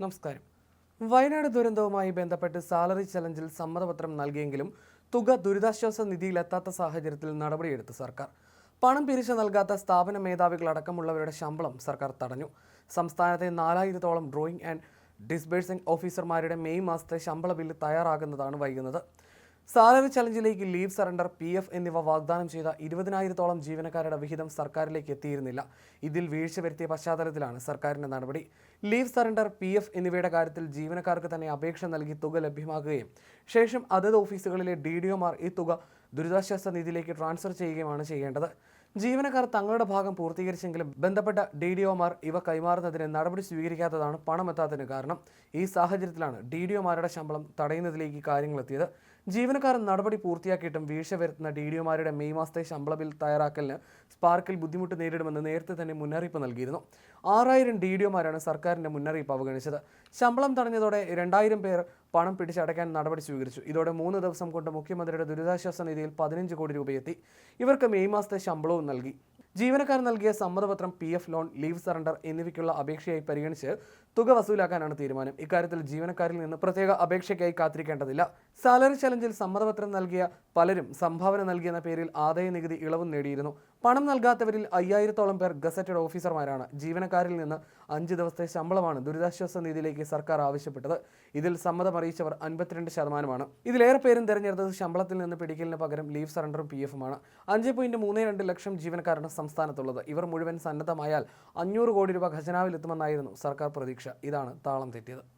നമസ്കാരം. വയനാട് ദുരന്തവുമായി ബന്ധപ്പെട്ട് സാലറി ചലഞ്ചിൽ സമ്മതപത്രം നൽകിയെങ്കിലും തുക ദുരിതാശ്വാസ നിധിയിലെത്താത്ത സാഹചര്യത്തിൽ നടപടിയെടുത്ത് സർക്കാർ. പണം പിരിച്ചു നൽകാത്ത സ്ഥാപന മേധാവികളടക്കമുള്ളവരുടെ ശമ്പളം സർക്കാർ തടഞ്ഞു. സംസ്ഥാനത്തെ നാലായിരത്തോളം ഡ്രോയിങ് ആൻഡ് ഡിസ്ബേഴ്സിംഗ് ഓഫീസർമാരുടെ മെയ് മാസത്തെ ശമ്പള ബില്ല് തയ്യാറാകുന്നതാണ് വൈകുന്നത്. സാലറി ചലഞ്ചിലേക്ക് ലീവ് സറണ്ടർ പി എഫ് എന്നിവ വാഗ്ദാനം ചെയ്ത ഇരുപതിനായിരത്തോളം ജീവനക്കാരുടെ വിഹിതം സർക്കാരിലേക്ക് എത്തിയിരുന്നില്ല. ഇതിൽ വീഴ്ച വരുത്തിയ പശ്ചാത്തലത്തിലാണ് സർക്കാരിന്റെ നടപടി. ലീവ് സറണ്ടർ പി എഫ് എന്നിവയുടെ കാര്യത്തിൽ ജീവനക്കാർക്ക് തന്നെ അപേക്ഷ നൽകി തുക ലഭ്യമാക്കുകയും ശേഷം അതത് ഓഫീസുകളിലെ ഡി ഡി ഒമാർ ഈ തുക ദുരിതാശ്വാസ നിധിയിലേക്ക് ട്രാൻസ്ഫർ ചെയ്യുകയുമാണ് ചെയ്യേണ്ടത്. ജീവനക്കാർ തങ്ങളുടെ ഭാഗം പൂർത്തീകരിച്ചെങ്കിലും ബന്ധപ്പെട്ട ഡി ഡി ഒമാർ ഇവ കൈമാറുന്നതിന് നടപടി സ്വീകരിക്കാത്തതാണ് പണമെത്താത്തതിന് കാരണം. ഈ സാഹചര്യത്തിലാണ് ഡി ഡി ഒമാരുടെ ശമ്പളം തടയുന്നതിലേക്ക് കാര്യങ്ങളെത്തിയത്. ജീവനക്കാർ നടപടി പൂർത്തിയാക്കിയിട്ടും വീഴ്ച വരുത്തുന്ന ഡി ഡിഒമാരുടെ മെയ് മാസത്തെ ശമ്പള ബിൽ തയ്യാറാക്കലിന് സ്പാർക്കിൽ ബുദ്ധിമുട്ട് നേരിടുമെന്ന് നേരത്തെ തന്നെ മുന്നറിയിപ്പ് നൽകിയിരുന്നു. ആറായിരം ഡി ഡിഒമാരാണ് സർക്കാരിന്റെ മുന്നറിയിപ്പ് അവഗണിച്ചത്. ശമ്പളം തടഞ്ഞതോടെ രണ്ടായിരം പേർ പണം പിടിച്ചടയ്ക്കാൻ നടപടി സ്വീകരിച്ചു. ഇതോടെ മൂന്ന് ദിവസം കൊണ്ട് മുഖ്യമന്ത്രിയുടെ ദുരിതാശ്വാസ നിധിയിൽ പതിനഞ്ച് കോടി രൂപയെത്തി. ഇവർക്ക് മെയ് മാസത്തെ ശമ്പളവും നൽകി. ജീവനക്കാർ നൽകിയ സമ്മതപത്രം P F loan leave surrender എന്നിവയ്ക്കുള്ള അപേക്ഷയായി പരിഗണിച്ച് തുക വസൂലാക്കാനാണ് തീരുമാനം. ഇക്കാര്യത്തിൽ ജീവനക്കാരിൽ നിന്ന് പ്രത്യേക അപേക്ഷയ്ക്കായി കാത്തിരിക്കേണ്ടതില്ല. സാലറി ചലഞ്ചിൽ സമ്മതപത്രം നൽകിയ പലരും സംഭാവന നൽകിയെന്ന പേരിൽ ആദായ നികുതി ഇളവും നേടിയിരുന്നു. പണം നൽകാത്തവരിൽ അയ്യായിരത്തോളം പേർ ഗസറ്റഡ് ഓഫീസർമാരാണ്. ജീവനക്കാരിൽ നിന്ന് അഞ്ച് ദിവസത്തെ ശമ്പളമാണ് ദുരിതാശ്വാസ നിധിയിലേക്ക് സർക്കാർ ആവശ്യപ്പെട്ടത്. ഇതിൽ സമ്മതം അറിയിച്ചവർ അൻപത്തിരണ്ട് ശതമാനമാണ്. ഇതിലേറെ പേരും തെരഞ്ഞെടുത്തത് ശമ്പളത്തിൽ നിന്ന് പിടിക്കലിന് പകരം ലീവ് സറണ്ടറും പി എഫുമാണ്. അഞ്ച് പോയിന്റ് മൂന്ന് രണ്ട് ലക്ഷം ജീവനക്കാരാണ് സംസ്ഥാനത്തുള്ളത്. ഇവർ മുഴുവൻ സന്നദ്ധമായാൽ അഞ്ഞൂറ് കോടി രൂപ ഖജനാവിലെത്തുമെന്നായിരുന്നു സർക്കാർ പ്രതീക്ഷ. ഇതാണ് താളം തെറ്റിയത്.